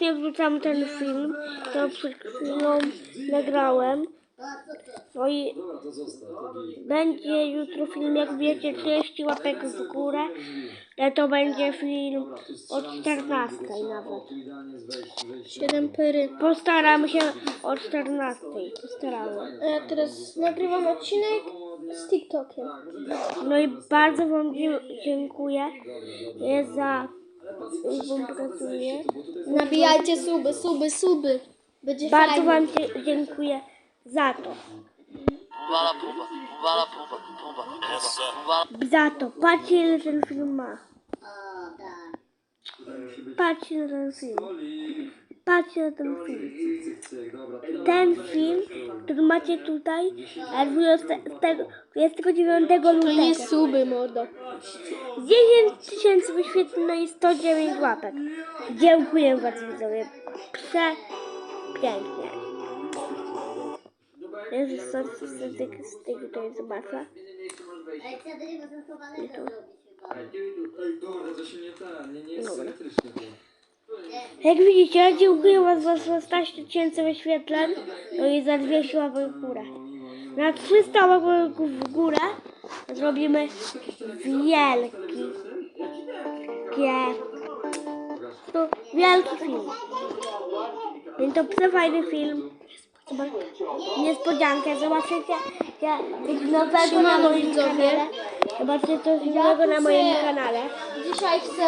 Ja wrzucam ten film, to przed chwilą nagrałem. No i będzie jutro film, jak wiecie, 30 łapek w górę. Ale to będzie film strzelamy 14 z samego nawet. O, tu idealnie jest wejście, wejście. 7 pyry. Postaram się o 14. Postaramy. A ja teraz nagrywam odcinek z TikTokiem. No i bardzo Wam dziękuję e, współpracuje. Nabijajcie suby, suby, suby. Będzie Bardzo fajnie. Wam dzie- dziękuję za to. Pumba la pumba, pumba la pumba, pumba, pumba, pumba. Za to. Patrzcie ile ten film ma. Patrzcie na ten film. Patrzcie na ten film. To- Ten film, który macie tutaj, e, 20 tego- 29 To nie lutego. suby, mordo. 10 tysięcy wyświetleń no i 109 łapek. Dziękuję bardzo widzowie. Przepięknie. Jezus, co z tego, z tego tutaj zobaczę. I tu. Ej, kurde, to się nie ten, nie, nie jest Dobra. symetrycznie. to. Jak widzicie, dziękuję was za 16 tysięcy wyświetleń, no i za 200 łapek w górę. Na 300 łapek w górę zrobimy wielki, to wielki film. Więc to przefajny film. Niespodziankę, zobaczycie ja, coś nowego na moim kanale. Zobaczycie coś nowego na moim kanale. Dzisiaj chcę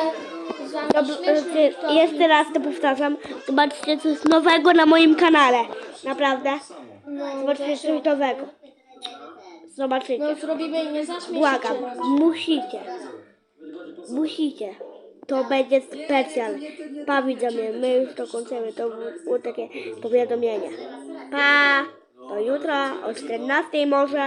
z wami Dob- śmieszny jeszcze raz to powtarzam. Zobaczcie coś nowego na moim kanale. Naprawdę. No, Zobaczcie coś nowego. no Zobaczycie. zrobimy i nie. Błagam. Musicie. Musicie. To będzie specjal. Pa widzowie, my już to kończymy. To było takie powiadomienie. Pa! Do jutra o 14 może.